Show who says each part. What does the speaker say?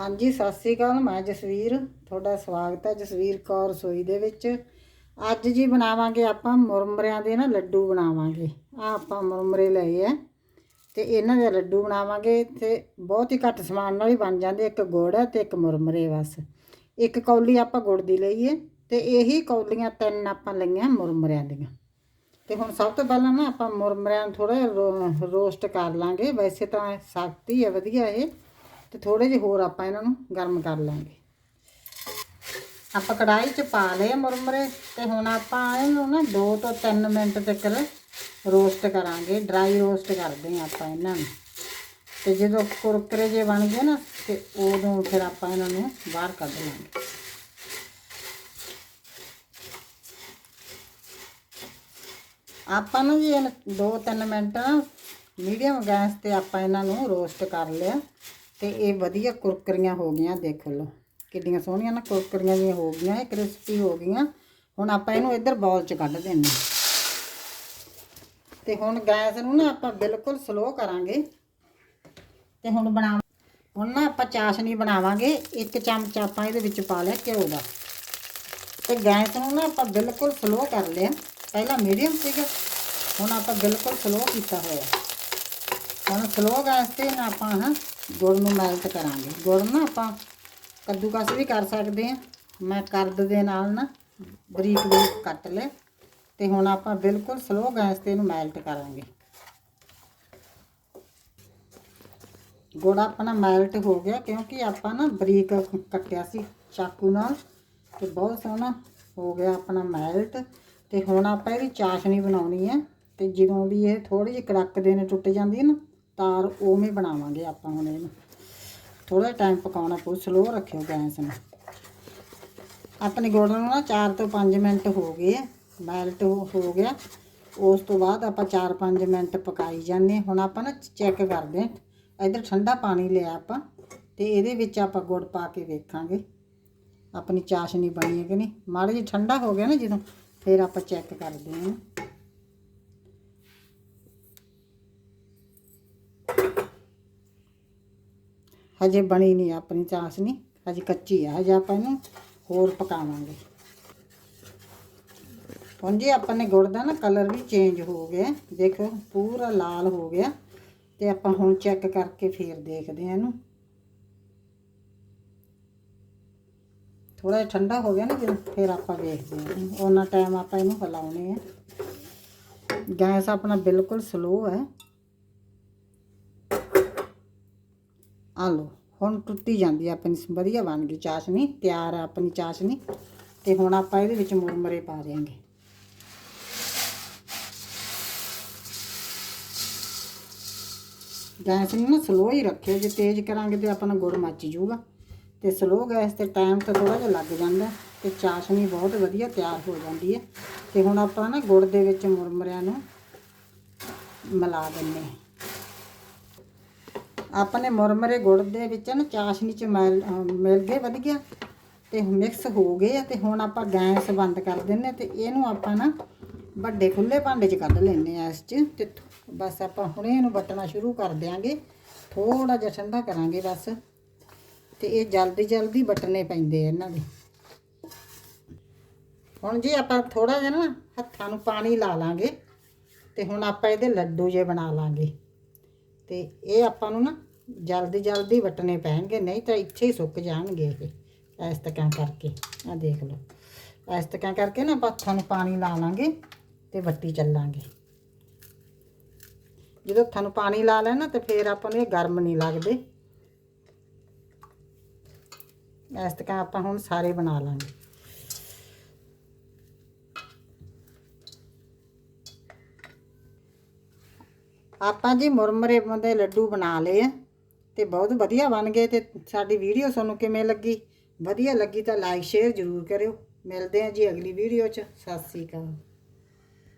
Speaker 1: ਹਾਂਜੀ, ਸਤਿ ਸ੍ਰੀ ਅਕਾਲ। ਮੈਂ ਜਸਵੀਰ, ਤੁਹਾਡਾ ਸਵਾਗਤ ਹੈ ਜਸਵੀਰ ਕੌਰ ਰਸੋਈ ਦੇ ਵਿੱਚ। ਅੱਜ ਜੀ ਬਣਾਵਾਂਗੇ ਆਪਾਂ ਮੁਰਮਰਿਆਂ ਦੇ ਨਾ ਲੱਡੂ ਬਣਾਵਾਂਗੇ। ਆ ਆਪਾਂ ਮੁਰਮਰੇ ਲਏ ਆ ਤੇ ਇਹਨਾਂ ਦੇ ਲੱਡੂ ਬਣਾਵਾਂਗੇ ਤੇ ਬਹੁਤ ਹੀ ਘੱਟ ਸਮਾਨ ਨਾਲ ਹੀ ਬਣ ਜਾਂਦੇ ਇੱਕ ਗੁੜ ਹੈ ਤੇ ਇੱਕ ਮੁਰਮਰੇ ਬਸ। ਇੱਕ ਕੌਲੀ ਆਪਾਂ ਗੁੜ ਦੀ ਲਈਏ ਤੇ ਇਹੀ ਕੌਲੀਆਂ ਤਿੰਨ ਆਪਾਂ ਲਈਆਂ ਮੁਰਮਰਿਆਂ ਦੀਆਂ। ਤੇ ਹੁਣ ਸਭ ਤੋਂ ਪਹਿਲਾਂ ਨਾ ਆਪਾਂ ਮੁਰਮਰਿਆਂ ਨੂੰ ਥੋੜਾ ਰੋਸਟ ਕਰ ਲਾਂਗੇ। ਵੈਸੇ ਤਾਂ ਸਖਤੀ ਹੈ ਵਧੀਆ ਇਹ। ਤੇ ਥੋੜੇ ਜਿਹੇ ਹੋਰ ਆਪਾਂ ਇਹਨਾਂ ਨੂੰ ਗਰਮ ਕਰ ਲਾਂਗੇ। ਆਪਾਂ ਕੜਾਈ 'ਚ ਪਾ ਲਏ ਮੁਰਮਰੇ ਤੇ ਹੁਣ ਆਪਾਂ ਇਹਨੂੰ ਨਾ 2 ਤੋਂ 3 ਮਿੰਟ ਤੱਕ ਰੋਸਟ ਕਰਾਂਗੇ ਡਰਾਈ ਰੋਸਟ ਕਰਦੇ ਹਾਂ ਆਪਾਂ ਇਹਨਾਂ ਨੂੰ। ਤੇ ਜਦੋਂ ਕੁਰਕਰੇ ਜੇ ਬਣ ਗਏ ਨਾ, ਤੇ ਉਦੋਂ ਫਿਰ ਆਪਾਂ ਇਹਨਾਂ ਨੂੰ ਬਾਹਰ ਕੱਢ ਲਾਂਗੇ। ਆਪਾਂ ਨੂੰ ਜੀ 2-3 ਮਿੰਟ ਮੀਡੀਅਮ ਗੈਸ ਤੇ ਆਪਾਂ ਇਹਨਾਂ ਨੂੰ ਰੋਸਟ ਕਰ ਲਿਆ। ਤੇ ਇਹ ਵਧੀਆ ਕੁਰਕਰੀਆਂ ਹੋ ਗਈਆਂ, ਦੇਖ ਲਓ। ਕਿੰਨੀਆਂ ਸੋਹਣੀਆਂ ਨਾ ਕੁਰਕਰੀਆਂ ਜਿਹੀਆਂ ਹੋ ਗਈਆਂ, ਇਹ ਕ੍ਰਿਸਪੀ ਹੋ ਗਈਆਂ। ਹੁਣ ਆਪਾਂ ਇਹਨੂੰ ਇੱਧਰ ਬਾਉਲ 'ਚ ਕੱਢ ਦਿੰਨੇ ਤੇ ਹੁਣ ਗੈਸ ਨੂੰ ਨਾ ਆਪਾਂ ਬਿਲਕੁਲ ਸਲੋ ਕਰਾਂਗੇ। ਤੇ ਹੁਣ ਬਣਾ ਹੁਣ ਨਾ ਆਪਾਂ ਚਾਸ਼ਨੀ ਬਣਾਵਾਂਗੇ। ਇੱਕ ਚਮਚ ਆਪਾਂ ਇਹਦੇ ਵਿੱਚ ਪਾ ਲਿਆ ਘਿਓ ਦਾ। ਤੇ ਗੈਸ ਨੂੰ ਨਾ ਆਪਾਂ ਬਿਲਕੁਲ ਸਲੋ ਕਰ ਲਿਆ। ਪਹਿਲਾਂ ਮੀਡੀਅਮ ਸੀਗਾ। ਹੁਣ ਆਪਾਂ ਬਿਲਕੁਲ ਸਲੋ ਕੀਤਾ ਹੋਇਆ। ਹੁਣ ਸਲੋ ਗੈਸ ਤੇ ਨਾ ਆਪਾਂ, ਹਾਂ, ਗੁੜ ਨੂੰ ਮੈਲਟ ਕਰਾਂਗੇ। ਗੁੜ ਨਾ ਆਪਾਂ ਕੱਦੂਕਸ ਵੀ ਕਰ ਸਕਦੇ ਆ ਮੈਂ ਕਰਦ ਦੇ ਨਾਲ ਨਾ ਬਰੀਕ ਬਰੀਕ ਕੱਟ ਲੈ ਤੇ ਹੁਣ ਆਪਾਂ ਬਿਲਕੁਲ ਸਲੋ ਗੈਸ ਤੇ ਇਹਨੂੰ ਮੈਲਟ ਕਰਾਂਗੇ। ਗੁੜ ਆਪਣਾ ਮੈਲਟ ਹੋ ਗਿਆ ਕਿਉਂਕਿ ਆਪਾਂ ਨਾ ਬਰੀਕ ਕੱਟਿਆ ਸੀ ਚਾਕੂ ਨਾਲ ਤੇ ਬਹੁਤ ਸੋਹਣਾ ਹੋ ਗਿਆ ਆਪਣਾ ਮੈਲਟ ਤੇ ਹੁਣ ਆਪਾਂ ਇਹਦੀ ਚਾਸ਼ਨੀ ਬਣਾਉਣੀ ਹੈ ਤੇ ਜਦੋਂ ਵੀ ਇਹ ਥੋੜੀ ਜਿਹੀ ਕੜਕਦੇ ਨੇ ਟੁੱਟ ਜਾਂਦੀ ਹੈ ਨਾ ਤਾਰ ਉਵੇਂ ਬਣਾਵਾਂਗੇ ਆਪਾਂ ਹੁਣ ਇਹਨੂੰ। ਥੋੜਾ ਟਾਈਮ ਪਕਾਉਣਾ ਪਊ ਸਲੋ ਰੱਖਿਓ ਗੈਸ ਨੂੰ। ਆਪਣੇ ਗੁੜ ਨੂੰ ਨਾ 4 ਤੋਂ 5 ਮਿੰਟ ਹੋ ਗਏ ਮੈਲਟ ਹੋ ਗਿਆ। ਉਸ ਤੋਂ ਬਾਅਦ ਆਪਾਂ 4-5 ਮਿੰਟ ਪਕਾਈ ਜਾਂਦੇ ਹੁਣ ਆਪਾਂ ਨਾ ਚੈੱਕ ਕਰਦੇ ਹਾਂ। ਇਧਰ ਠੰਡਾ ਪਾਣੀ ਲਿਆ ਆਪਾਂ, ਤੇ ਇਹਦੇ ਵਿੱਚ ਆਪਾਂ ਗੁੜ ਪਾ ਕੇ ਵੇਖਾਂਗੇ। ਆਪਣੀ ਚਾਸ਼ਨੀ ਬਣੀ ਹੈ ਕਿ ਨਹੀਂ? ਮਾੜਾ ਜਿਹਾ ਠੰਡਾ ਹੋ ਗਿਆ ਨਾ ਜਦੋਂ, ਫਿਰ ਆਪਾਂ ਚੈੱਕ ਕਰਦੇ ਹਾਂ। ਹਜੇ ਬਣੀ ਨਹੀਂ ਆਪਣੀ ਚਾਸ਼ਨੀ ਹਜੇ ਕੱਚੀ ਆ, ਹਜੇ ਆਪਾਂ ਇਹਨੂੰ ਹੋਰ ਪਕਾਵਾਂਗੇ। ਹੁਣ ਜੀ ਆਪਾਂ ਨੇ ਗੁੜ ਦਾ ਨਾ ਕਲਰ ਵੀ ਚੇਂਜ ਹੋ ਗਿਆ, ਦੇਖੋ ਪੂਰਾ ਲਾਲ ਹੋ ਗਿਆ, ਤੇ ਆਪਾਂ ਹੁਣ ਚੈੱਕ ਕਰਕੇ ਫੇਰ ਦੇਖਦੇ ਹਾਂ ਇਹਨੂੰ। ਥੋੜਾ ਜਿਹਾ ਠੰਡਾ ਹੋ ਗਿਆ ਨਾ ਜਦੋਂ, ਫਿਰ ਆਪਾਂ ਵੇਖਦੇ ਹਾਂ। ਉਹਨਾਂ ਟਾਈਮ ਆਪਾਂ ਇਹਨੂੰ ਹਿਲਾਉਣੇ ਆ। ਗੈਸ ਆਪਣਾ ਬਿਲਕੁਲ ਸਲੋ ਹੈ। ਆ ਲੋ ਹੁਣ ਟੁੱਟੀ ਜਾਂਦੀ ਹੈ ਆਪਣੀ ਵਧੀਆ ਬਣ ਗਈ ਚਾਸ਼ਨੀ, ਤਿਆਰ ਹੈ ਆਪਣੀ ਚਾਸ਼ਨੀ ਤੇ ਹੁਣ ਆਪਾਂ ਇਹਦੇ ਵਿੱਚ ਮੁਰਮਰੇ ਪਾ ਦੇਾਂਗੇ ਗੈਸ ਨੂੰ ਨਾ ਸਲੋ ਹੀ ਰੱਖਿਓ, ਜੇ ਤੇਜ਼ ਕਰਾਂਗੇ ਤੇ ਆਪਣਾ ਗੁੜ ਮੱਚ ਜੂਗਾ ਤੇ ਸਲੋ ਗੈਸ ਤੇ ਟਾਈਮ ਤਾਂ ਥੋੜਾ ਜਿਹਾ ਲੱਗ ਜਾਂਦਾ ਤੇ ਚਾਸ਼ਨੀ ਬਹੁਤ ਵਧੀਆ ਤਿਆਰ ਹੋ ਜਾਂਦੀ ਹੈ। ਤੇ ਹੁਣ ਆਪਾਂ ਨਾ ਗੁੜ ਦੇ ਵਿੱਚ ਮੁਰਮਰਿਆਂ ਨੂੰ ਮਿਲਾ ਦਿੰਨੇ ਆਪਾਂ ਨੇ ਮੁਰਮਰੇ ਗੁੜ ਦੇ ਵਿੱਚ ਨਾ ਚਾਸ਼ਨੀ ਚ ਮਿਲ ਮਿਲ ਗਏ ਵਧੀਆ ਤੇ ਮਿਕਸ ਹੋ ਗਏ ਆ ਤੇ ਹੁਣ ਆਪਾਂ ਗੈਸ ਬੰਦ ਕਰ ਦਿੰਨੇ ਤੇ ਇਹਨੂੰ ਆਪਾਂ ਨਾ ਵੱਡੇ ਖੁੱਲੇ ਭਾਂਡੇ 'ਚ ਕੱਢ ਲੈਨੇ ਆ ਇਸ 'ਚ ਤੇ ਬਸ ਆਪਾਂ ਹੁਣੇ ਇਹਨੂੰ ਵੱਟਣਾ ਸ਼ੁਰੂ ਕਰ ਦਿਆਂਗੇ। ਥੋੜਾ ਜਿਹਾ ਠੰਡਾ ਕਰਾਂਗੇ ਬਸ ਤੇ ਇਹ ਜਲਦੀ ਜਲਦੀ ਵੱਟਣੇ ਪੈਂਦੇ ਆ ਇਹਨਾਂ ਦੇ। ਹੁਣ ਜੀ ਆਪਾਂ ਥੋੜਾ ਜਿਹਾ ਨਾ ਹੱਥਾਂ ਨੂੰ ਪਾਣੀ ਲਾ ਲਾਂਗੇ ਤੇ ਹੁਣ ਆਪਾਂ ਇਹਦੇ ਲੱਡੂ ਜੇ ਬਣਾ ਲਾਂਗੇ। ਤੇ ਇਹ ਆਪਾਂ ਨੂੰ ਨਾ ਜਲਦੀ ਜਲਦੀ ਵਟਣੇ ਪੈਣਗੇ, ਨਹੀਂ ਤਾਂ ਇੱਥੇ ਹੀ ਸੁੱਕ ਜਾਣਗੇ ਇਹ ਇਸ ਤਰ੍ਹਾਂ ਕਰਕੇ। ਆ ਦੇਖ ਲਓ। ਇਸ ਤਰ੍ਹਾਂ ਕਰਕੇ ਨਾ ਆਪਾਂ ਹੱਥਾਂ ਨੂੰ ਪਾਣੀ ਲਾ ਲਾਂਗੇ ਤੇ ਵੱਟੀ ਚੱਲਾਂਗੇ। ਜਦੋਂ ਹੱਥਾਂ ਨੂੰ ਪਾਣੀ ਲਾ ਲੈਣਾ ਤੇ ਫਿਰ ਆਪਾਂ ਨੂੰ ਇਹ ਗਰਮ ਨਹੀਂ ਲੱਗਦੇ। ਇਸ ਤਰ੍ਹਾਂ ਆਪਾਂ ਹੁਣ ਸਾਰੇ ਬਣਾ ਲਾਂਗੇ। ਆਪਾਂ ਜੀ ਮੁਰਮਰੇ ਦੇ ਲੱਡੂ ਬਣਾ ਲਏ ਆ ਤੇ ਬਹੁਤ ਵਧੀਆ ਬਣ ਗਏ ਤੇ ਸਾਡੀ ਵੀਡੀਓ ਤੁਹਾਨੂੰ ਕਿਵੇਂ ਲੱਗੀ? ਵਧੀਆ ਲੱਗੀ ਤਾਂ ਲਾਈਕ ਸ਼ੇਅਰ ਜ਼ਰੂਰ ਕਰਿਓ। ਮਿਲਦੇ ਹਾਂ ਜੀ ਅਗਲੀ ਵੀਡੀਓ 'ਚ। ਸਤਿ ਸ੍ਰੀ ਅਕਾਲ।